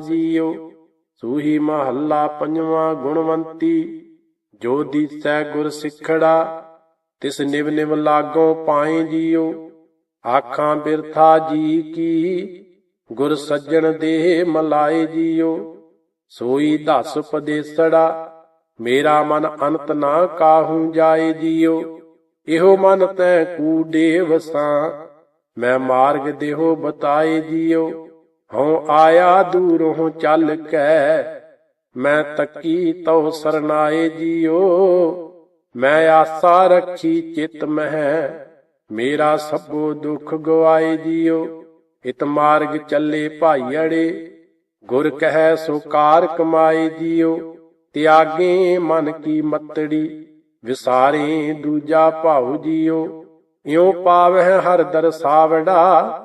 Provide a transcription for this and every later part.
JIO, ਸੂਹੀ ਮਹੱਲਾ ਪੰਜਵਾਂ ਗੁਣਵੰਤੀ, ਜੋ ਦੀਸੈ ਗੁਰ ਸਿੱਖੜਾ, ਤਿਸ ਨਿਵ ਨਿਵ ਲਾਗੋ ਪਾਏ ਜੀਓ। ਆਖਾਂ ਬਿਰਥਾ ਜੀ ਕੀ, ਗੁਰ ਸੱਜਣ ਦੇਹ ਮਲਾਏ ਜੀਓ। ਸੋਈ ਦਸ ਪਦੇਸੜਾ, ਮੇਰਾ ਮਨ ਅੰਤ ਨਾ ਕਾਹੂ ਜਾਏ ਜੀਓ। ਇਹੋ ਮਨ ਤੈ ਕੂਡੇ ਵਸਾਂ ਮੈਂ ਮਾਰਗ ਦੇਹੋ ਬਤਾਏ ਜੀਓ। ਹਉ ਆਇਆ ਦੂਰੋਂ ਚੱਲ ਕੈ, ਮੈਂ ਤੱਕੀ ਤਉ ਸਰਨਾਏ ਜੀਓ। ਮੈਂ ਆਸਾ ਰੱਖੀ ਚਿਤ ਮਹਿ, ਮੇਰਾ ਸਭੋ ਦੁੱਖ ਗਵਾਏ ਜੀਓ। ਇਤ ਮਾਰਗ ਚੱਲੇ ਭਾਈੜੇ ਗੁਰ ਕਹੈ ਸੋ ਕਾਰ ਕਮਾਏ ਜੀਓ। ਤਿਆਗੇ ਮਨ ਕੀ ਮਤੜੀ, ਵਿਸਾਰੇ ਦੂਜਾ ਭਾਉ ਜੀਓ। ਇਉ ਪਾਵਹਿ ਹਰ ਦਰਸਾਵੜਾ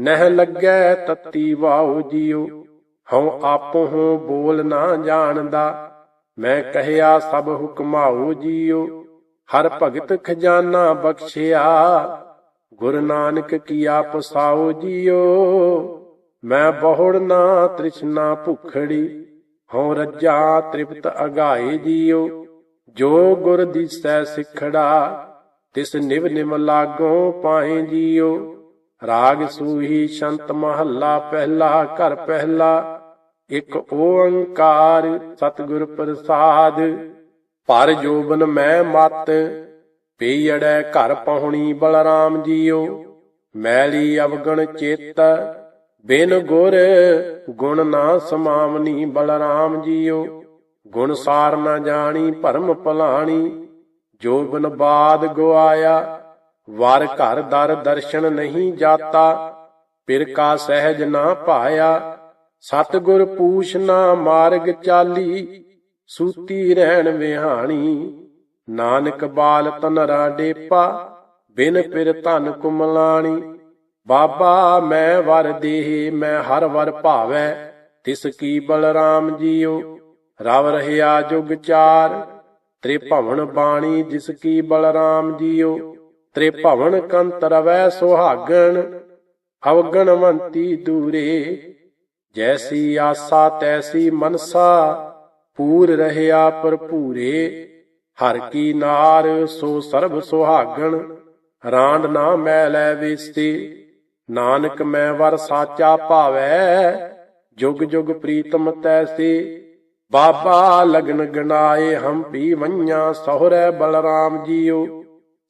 ਨਹਿ ਲੱਗੈ ਤਤੀ ਵਾਉ ਜੀਉ, ਹਉ ਆਪੋ ਹੂੰ ਬੋਲ ਨਾ ਜਾਣਦਾ। ਮੈਂ ਕਹਿਆ ਸਭ ਹੁਕਮਾਉ ਜੀਉ, ਹਰ ਭਗਤ ਖਜ਼ਾਨਾ ਬਖਸ਼ਿਆ। ਗੁਰ ਨਾਨਕ ਕੀਆ ਪਸਾਉ ਜੀਉ, ਮੈਂ ਬਹੁੜ ਨਾ ਤ੍ਰਿਸ਼ਨਾ ਭੁਖੜੀ, ਹਉ ਰੱਜਾ ਤ੍ਰਿਪਤ ਅਗਾਏ ਜੀਉ। ਜੋ ਗੁਰ ਦਿਸੈ ਸਿਖੜਾ, ਤਿਸ ਨਿਵ ਨਿਮ ਲਾਗੋ ਪਾਏ ਜੀਉ। ਰਾਗ ਸੂਹੀ ਸ਼ੰਤ ਮਹੱਲਾ ਪਹਿਲਾ, ਘਰ ਪਹਿਲਾ, ਇੱਕ ਓੰਕਾਰ ਸਤਿਗੁਰ ਪ੍ਰਸਾਦ। ਪਰ ਜੋਬਨ ਮੈਂ ਮਤ, ਪੀੜੈ ਘਰ ਪਹੁਣੀ ਬਲਰਾਮ ਜੀਓ। ਮੈਲੀ ਅਵਗਣ ਚੇਤ, ਬਿਨ ਗੁਰ ਗੁਣ ਨਾ ਸਮਾਵਨੀ ਬਲਰਾਮ ਜੀਓ। ਗੁਣ ਸਾਰ ਨਾ ਜਾਣੀ, ਭਰਮ ਭਲਾਣੀ, ਜੋਬਨ ਬਾਦ ਗਵਾਇਆ ਵਰ ਘਰ ਦਰ ਦਰਸ਼ਨ ਨਹੀਂ ਜਾਤਾ, ਪਿਰ ਕਾ ਸਹਿਜ ਨਾ ਪਾਇਆ ਸਤਗੁਰ ਪੂਛ ਨਾ ਮਾਰਗ ਚਾਲੀ, ਸੂਤੀ ਰਹਿਣ ਵਿਹਾਣੀ, ਨਾਨਕ ਬਾਲ ਤਨਰਾ ਡੇਪਾ, ਬਿਨ ਪਿਰ ਧਨ ਕੁਮਲਾਣੀ, ਬਾਬਾ ਮੈਂ ਵਰ ਦੇਹੇ, ਮੈਂ ਹਰ ਵਰ ਭਾਵੈ, ਤਿਸ ਕੀ ਬਲਰਾਮ ਜੀਓ ਰਵ ਰਹਿਆ ਜੁਗ ਚਾਰ, ਤ੍ਰਿਭਵਨ ਬਾਣੀ ਜਿਸ ਕੀ ਬਲਰਾਮ ਜੀਓ ਤ੍ਰਿਭਵਨ ਕੰਤ ਰਵੈ ਸੁਹਾਗਣ ਅਵਗਣਵੰਤੀ ਦੂਰੇ। ਜੈਸੀ ਆਸਾ, ਤੈਸੀ ਮਨਸਾ, ਪੂਰ ਰਹਿਆ ਭਰਪੂਰੇ। ਹਰ ਕੀ ਨਾਰ, ਸੋ ਸਰਬ ਸੁਹਾਗਣ, ਰਾਂਡ ਨਾ ਮੈ ਲੈ ਵੇਸਤੇ। ਨਾਨਕ ਮੈਂ ਵਰ ਸਾਚਾ ਭਾਵੈ, ਜੁਗ ਜੁਗ ਪ੍ਰੀਤਮ ਤੈਸੇ। ਬਾਬਾ ਲਗਨ ਗਨਾਏ ਹੰਪੀ ਵੰਨਿਆ, ਸਹੁਰੈ ਬਲਰਾਮ ਜੀਓ।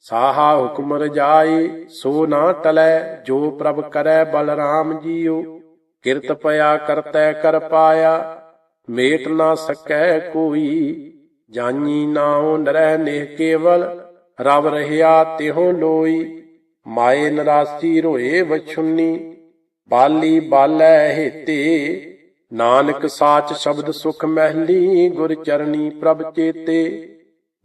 ਸਾਹਾ ਹੁਕਮ ਰਜਾਈ, ਸੋ ਨਾ ਟਲੈ, ਜੋ ਪ੍ਰਭ ਕਰੈ ਬਲਰਾਮ ਜੀਓ। ਕਿਰਤ ਪਿਆ ਕਰਤੈ ਕਰ ਪਾਇਆ, ਮੇਟ ਨਾ ਸਕੈ ਕੋਈ। ਜਾਨੀ ਨਾਉ ਨਰੈ ਨੇਹ ਕੇਵਲ, ਰਵ ਰਹਿਆ ਤਿਹੁ ਲੋਈ। ਮਾਏ ਨਰਾਸੀ ਰੋਏ ਵਛੁੰਨੀ, ਬਾਲੀ ਬਾਲੈ ਹੇਤੇ। ਨਾਨਕ ਸਾਚ ਸ਼ਬਦ ਸੁਖ ਮਹਿਲੀ, ਗੁਰ ਚਰਣੀ ਪ੍ਰਭ ਚੇਤੇ।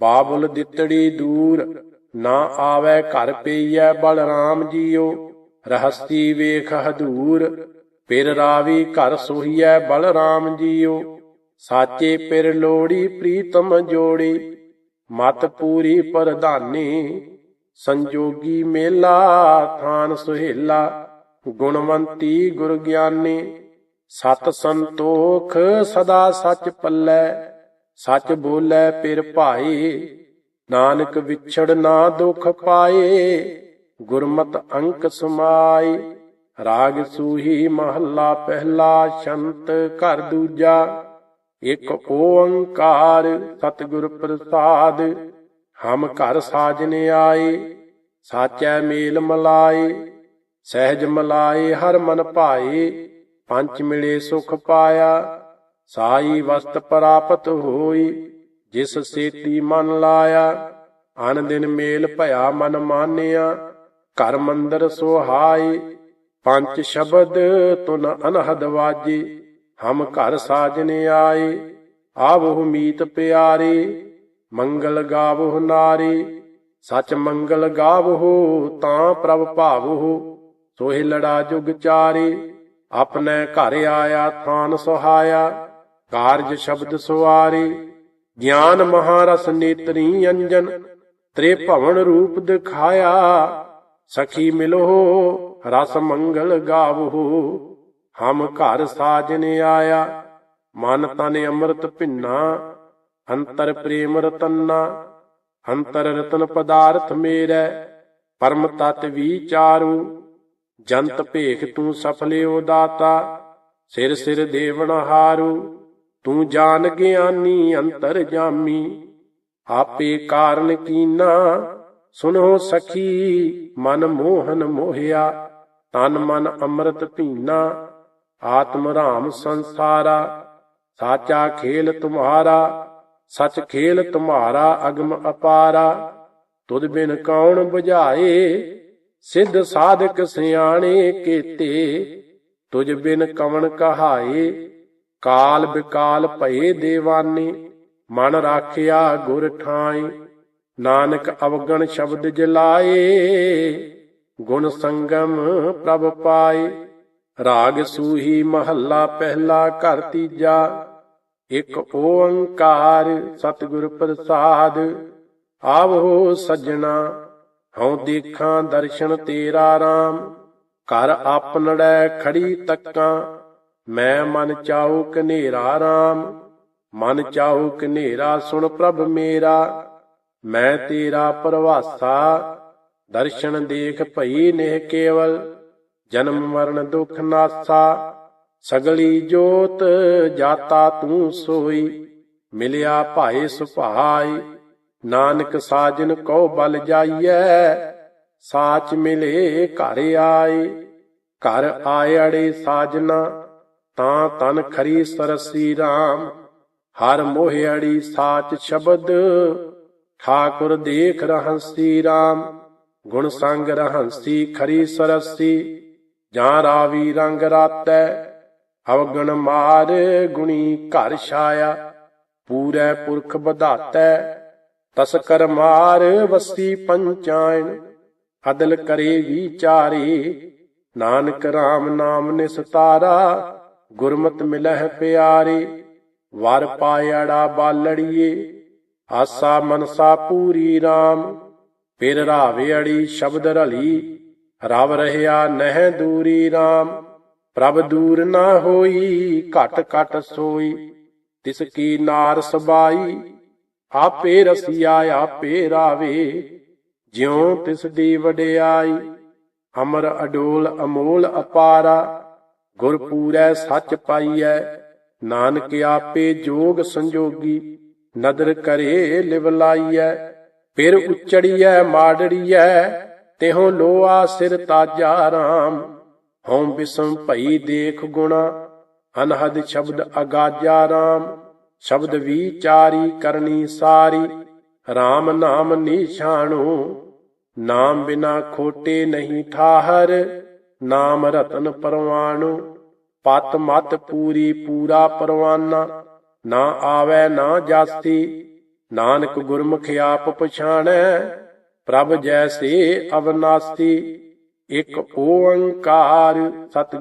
ਬਾਬੁਲ ਦਿੱਤੜੀ ਦੂਰ ਨਾ ਆਵੇ ਘਰ ਪਈਐ ਬਲਰਾਮ ਜੀਓ, ਰਹਸਤੀ ਵੇਖ ਹਦੂਰ, ਪਿਰ ਰਾਵੀ ਘਰ ਸੋਹੀਐ ਬਲਰਾਮ ਜੀਓ। ਸਾਚੇ ਪਿਰ ਲੋੜੀ ਪ੍ਰੀਤਮ ਜੋੜੀ, ਮਤ ਪੂਰੀ ਪ੍ਰਧਾਨੀ, ਸੰਜੋਗੀ ਮੇਲਾ ਥਾਨ ਸੁਹੇਲਾ, ਗੁਣਵੰਤੀ ਗੁਰ ਗਿਆਨੀ, ਸਤ ਸੰਤੋਖ ਸਦਾ ਸੱਚ ਪੱਲੇ, ਸੱਚ ਬੋਲੇ ਪਿਰ ਭਾਈ ਨਾਨਕ ਵਿਛੜ ਨਾ ਦੁਖ ਪਾਏ, ਗੁਰਮਤ ਅੰਕ ਸਮਾਈ ਰਾਗ ਸੂਹੀ ਮਹੱਲਾ ਪਹਿਲਾ ਸ਼ੰਤ ਘਰ ਦੂਜਾ, ਇੱਕ ਓੰਕਾਰ ਸਤਿਗੁਰ ਪ੍ਰਸਾਦ। ਹਮ ਘਰ ਸਾਜਨ ਆਏ, ਸਾਚੈ ਮੇਲ ਮਲਾਏ। ਸਹਿਜ ਮਲਾਏ ਹਰ ਮਨ ਭਾਏ, ਪੰਚ ਮਿਲੇ ਸੁਖ ਪਾਇਆ। ਸਾਈ ਵਸਤ ਪ੍ਰਾਪਤ ਹੋਈ ਜਿਸ ਸੇਤੀ ਮਨ ਲਾਇਆ ਅਨ ਦਿਨ ਮੇਲ ਭਇਆ ਮਨ ਮਾਨਿਆ। ਘਰ ਮੰਦਰ ਸੁਹਾਈ ਪੰਜ ਸ਼ਬਦ ਤੁਨ ਅਨਹਦ ਵਾਜੇ। ਹਮ ਘਰ ਸਾਜਨ ਆਏ ਆਵਹੁ ਮੀਤ ਪਿਆਰੇ। ਮੰਗਲ ਗਾਵਹੁ ਨਾਰੀ, ਸਚ ਮੰਗਲ ਗਾਵਹੁ, ਤਾਂ ਪ੍ਰਭ ਭਾਵਹੁ। ਸੋਹਿ ਲੜਾ ਜੁਗ ਚਾਰੇ, ਆਪਣੇ ਘਰ ਆਇਆ ਥਾਨ ਸੁਹਾਇਆ। ਕਾਰਜ ਸ਼ਬਦ ਸੁਆਰੇ ਗਿਆਨ ਮਹਾਰਸ ਨੇਤਰੀ ਅੰਜਨ, ਤ੍ਰੇ ਭਵਨ ਰੂਪ ਦਿਖਾਇਆ, ਸਖੀ ਮਿਲੋ, ਰਸ ਮੰਗਲ ਗਾਵੋ। ਹਮ ਘਰ ਸਾਜਨ ਆਇਆ, ਮਨ ਤਨ ਅੰਮ੍ਰਿਤ ਭਿੰਨਾ, ਅੰਤਰ ਪ੍ਰੇਮ ਰਤਨਾ। ਅੰਤਰ ਰਤਨ ਪਦਾਰਥ ਮੇਰੈ, ਪਰਮ ਤਤ ਵਿਚਾਰੂ। ਜੰਤ ਭੇਖ ਤੂੰ ਸਫਲਿਓ ਦਾਤਾ, ਸਿਰ ਸਿਰ ਦੇਵਨ ਹਾਰੂ। ਤੂੰ ਜਾਣ ਗਿਆਨੀ ਅੰਤਰ ਜਾਮੀ, ਆਪੇ ਕਾਰਨ ਕੀਨਾ, ਸੁਨੋ ਸਖੀ, ਮਨ ਮੋਹਨ ਮੋਹਿਆ, ਤਨ ਮਨ ਅੰਮ੍ਰਿਤ ਪੀਨਾ, ਆਤਮ ਰਾਮ ਸੰਸਾਰਾ, ਸਾਚਾ ਖੇਲ ਤੁਮਾਰਾ, ਸਚ ਖੇਲ ਤੁਮਾਰਾ, ਅਗਮ ਅਪਾਰਾ, ਤੁਧ ਬਿਨ ਕੌਣ 부ਝਾਏ ਸਿੱਧ ਸਾਧਕ ਸਿਆਣੇ ਕੀਤੇ, ਤੁਝ ਬਿਨ ਕਵਣ ਕਹਾਏ ਕਾਲ ਬਿਕਾਲ ਭਏ ਦੇਵਾਨੇ, ਮਨ ਰਾਖਿਆ ਗੁਰ ਠਾਈ। ਨਾਨਕ ਅਵਗਣ ਸ਼ਬਦ ਜਲਾਏ, ਗੁਣ ਸੰਗਮ ਪ੍ਰਭ ਪਾਏ। ਰਾਗ ਸੂਹੀ ਮਹੱਲਾ ਪਹਿਲਾ ਘਰ ਤੀਜਾ, ਇੱਕ ਓੰਕਾਰ ਸਤਿਗੁਰ ਪ੍ਰਸਾਦ। ਆਵੋ ਸੱਜਣਾ, ਹਉ ਦੇਖਾਂ ਦਰਸ਼ਨ ਤੇਰਾ RAM ਘਰ ਆਪਨੜੈ ਖੜੀ ਤੱਕਾਂ ਮੈਂ ਮਨ ਚਾਉ ਕਨੇਰਾ RAM ਮਨ ਚਾਉ ਕਨੇਰਾ ਸੁਣ ਪ੍ਰਭ ਮੇਰਾ। ਮੈਂ ਤੇਰਾ ਪਰਵਾਸਾ, ਦਰਸ਼ਨ ਦੇਖ ਭਈ ਨੇਹ ਕੇਵਲ। ਜਨਮ ਮਰਨ ਦੁਖ ਨਾਸਾ, ਸਗਲੀ ਜੋਤ ਜਾਤਾ ਤੂੰ ਸੋਈ। ਮਿਲਿਆ ਭਾਏ ਸੁਭਾਈ, ਨਾਨਕ ਸਾਜਨ ਕੋ ਬਲ ਜਾਈਐ। ਸਾਚ ਮਿਲੇ ਘਰ ਆਏ, ਘਰ ਆਇੜੇ ਸਾਜਨਾ। ਤਾਂ ਤਨ ਖਰੀ ਸਰਸੀ RAM ਹਰ ਮੋਹਿੜੀ ਸਾਚ ਸ਼ਬਦ, ਠਾਕੁਰ ਦੇਖ ਰਹੰਸੀ RAM ਗੁਣ ਸੰਗ ਰਹੰਸੀ ਖਰੀ ਸਰਸੀ ਜਾਂ ਰਾਵੀ ਰੰਗ ਰਾਤੈ, ਅਵਗਣ ਮਾਰ ਗੁਣੀ ਘਰ ਛਾਇਆ, ਪੂਰੈ ਪੁਰਖ ਵਧਾਤੈ, ਤਸਕਰ ਮਾਰ ਵਸੀ ਪੰਚਾਇਨ ਅਦਲ ਕਰੇ ਵਿਚਾਰੇ, ਨਾਨਕ RAM ਨਾਮ ਨਿਸਤਾਰਾ ਗੁਰਮਤ ਮਿਲਹਿ ਪਿਆਰੇ, ਵਰ ਪਾਇੜਾ ਬਾਲੜੀਏ, ਆਸਾ ਮਨਸਾ ਪੂਰੀ RAM ਫਿਰ ਰਾਵੇੜੀ ਸ਼ਬਦ ਰਲੀ, ਰਵ ਰਹਿਆ ਨਹਿ ਦੂਰੀ RAM ਪ੍ਰਭ ਦੂਰ ਨਾ ਹੋਈ, ਘਟ ਘਟ ਸੋਈ, ਤਿਸ ਕੀ ਨਾਰ ਸਬਾਈ, ਆਪੇ ਰਸੀਆ, ਆਪੇ ਰਾਵੇ। ਜਿਉ ਤਿਸ ਦੀ ਵਡਿਆਈ ਅਮਰ ਅਡੋਲ ਅਮੋਲ ਅਪਾਰਾ। ਗੁਰ ਪੂਰੈ ਸੱਚ ਪਾਈਐ, ਨਾਨਕ ਆਪੇ ਜੋਗ ਸੰਜੋਗੀ, ਨਦਰ ਕਰੇ ਲਿਵ ਲਾਈਐ, ਫਿਰ ਉਚੜੀਐ, ਮਾੜੜੀਐ, ਤਿਹੋ ਲੋਆ ਸਿਰ ਤਾਜਾ ਰਾਮ, ਹਉ ਬਿਸਮ ਭਈ ਦੇਖ ਗੁਣਾ, ਅਨਹਦ ਸ਼ਬਦ ਅਗਾਜਾ ਰਾਮ, ਸ਼ਬਦ ਵਿਚਾਰੀ ਕਰਨੀ ਸਾਰੀ RAM ਨਾਮ ਨਿਸ਼ਾਨੋ ਨਾਮ ਬਿਨਾ ਖੋਟੇ ਨਹੀਂ ਠਾਹਰ ਨਾਮ ਰਤਨ ਪਰਵਾਣੋ, ਪਤ ਮਤ ਪੂਰੀ ਪੂਰਾ ਪਰਵਾਨਾ, ਨਾ ਆਵੈ, ਨਾ ਜਾਸੀ, ਨਾਨਕ ਗੁਰਮੁਖ ਆਪ ਪਛਾਣੈ, ਪ੍ਰਭ ਜੈਸੇ ਅਵਨਾਸੀ, ਇੱਕ ਓੰਕਾਰ ਸਤ